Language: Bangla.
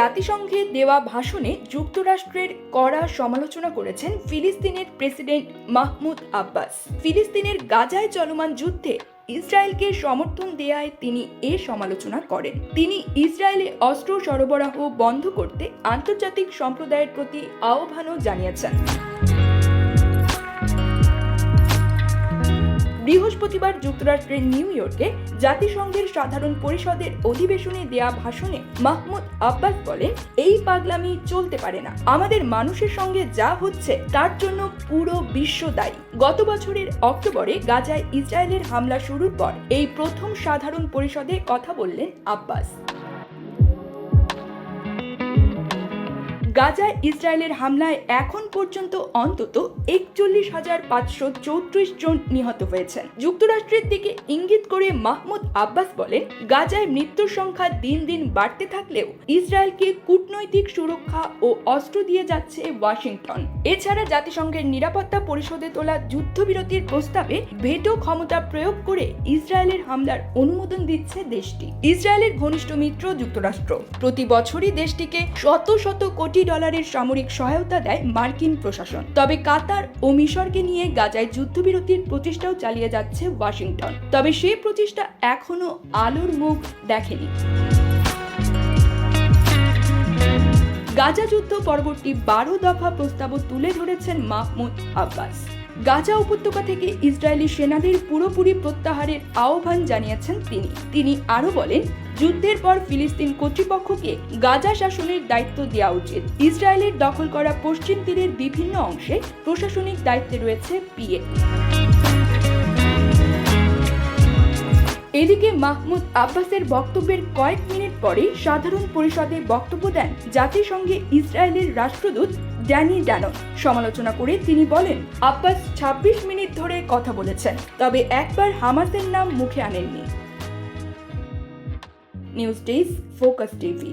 জাতিসংঘে দেওয়া ভাষণে যুক্তরাষ্ট্রের কড়া সমালোচনা করেছেন ফিলিস্তিনের প্রেসিডেন্ট মাহমুদ আব্বাস। ফিলিস্তিনের গাজায় চলমান যুদ্ধে ইসরায়েলকে সমর্থন দেয়ায় তিনি এ সমালোচনা করেন। তিনি ইসরায়েলে অস্ত্র সরবরাহ বন্ধ করতে আন্তর্জাতিক সম্প্রদায়ের প্রতি আহ্বানও জানিয়েছেন। বৃহস্পতিবার যুক্তরাষ্ট্রের নিউ ইয়র্কে জাতিসংঘের সাধারণ পরিষদের অধিবেশনে দেয়া ভাষণে মাহমুদ আব্বাস বলেন, এই পাগলামি চলতে পারে না। আমাদের মানুষের সঙ্গে যা হচ্ছে, তার জন্য পুরো বিশ্ব দায়ী। গত বছরের অক্টোবরে গাজায় ইসরায়েলের হামলা শুরুর পর এই প্রথম সাধারণ পরিষদে কথা বললেন আব্বাস। গাজায় ইসরায়েলের হামলায় এখন পর্যন্ত অন্তত একচল্লিশ হাজার পাঁচশো চৌত্রিশ জন নিহত হয়েছেন। যুক্তরাষ্ট্রের দিকে ইঙ্গিত করে মাহমুদ আব্বাস বলেন, গাজায় মৃত্যুর সংখ্যা দিন দিন বাড়তে থাকলেও ইসরায়েলকে কূটনৈতিক সুরক্ষা ও অস্ত্র দিয়ে যাচ্ছে ওয়াশিংটন। এছাড়া জাতিসংঘের নিরাপত্তা পরিষদে তোলা যুদ্ধবিরতির প্রস্তাবে ভেটো ক্ষমতা প্রয়োগ করে ইসরায়েলের হামলার অনুমোদন দিচ্ছে দেশটি। ইসরায়েলের ঘনিষ্ঠ মিত্র যুক্তরাষ্ট্র। প্রতি বছরই দেশটিকে শত শত কোটি ডলারের সামরিক সহায়তা দেয় মার্কিন প্রশাসন। তবে কাতার ও মিশরকে নিয়ে গাজায় যুদ্ধবিরতির প্রচেষ্টাও চালিয়ে যাচ্ছে ওয়াশিংটন। তবে সেই প্রচেষ্টা এখনও আলোর মুখ দেখেনি। গাজা যুদ্ধ পরবর্তী বারো দফা প্রস্তাবও তুলে ধরেছেন মাহমুদ আব্বাস। গাজা উপত্যকা থেকে ইসরায়েলি সেনাদের পুরোপুরি প্রত্যাহারের আহ্বান জানিয়েছেন তিনি। তিনি আরও বলেন, যুদ্ধের পর ফিলিস্তিন কর্তৃপক্ষকে গাজা শাসনের দায়িত্ব দেওয়া উচিত। ইসরায়েলের দখল করা পশ্চিম তীরের বিভিন্ন অংশে প্রশাসনিক দায়িত্বে রয়েছে পিএ। এদিকে মাহমুদ আব্বাসের বক্তব্যের কয়েক মিনিট পরে সাধারণ পরিষদে বক্তব্য দেন জাতিসংঘে ইসরায়েলের রাষ্ট্রদূত ড্যানি ড্যানন। সমালোচনা করে তিনি বলেন, আব্বাস ২৬ মিনিট ধরে কথা বলেছেন, তবে একবার হামাসের নাম মুখে আনেননি। News desk, focus TV.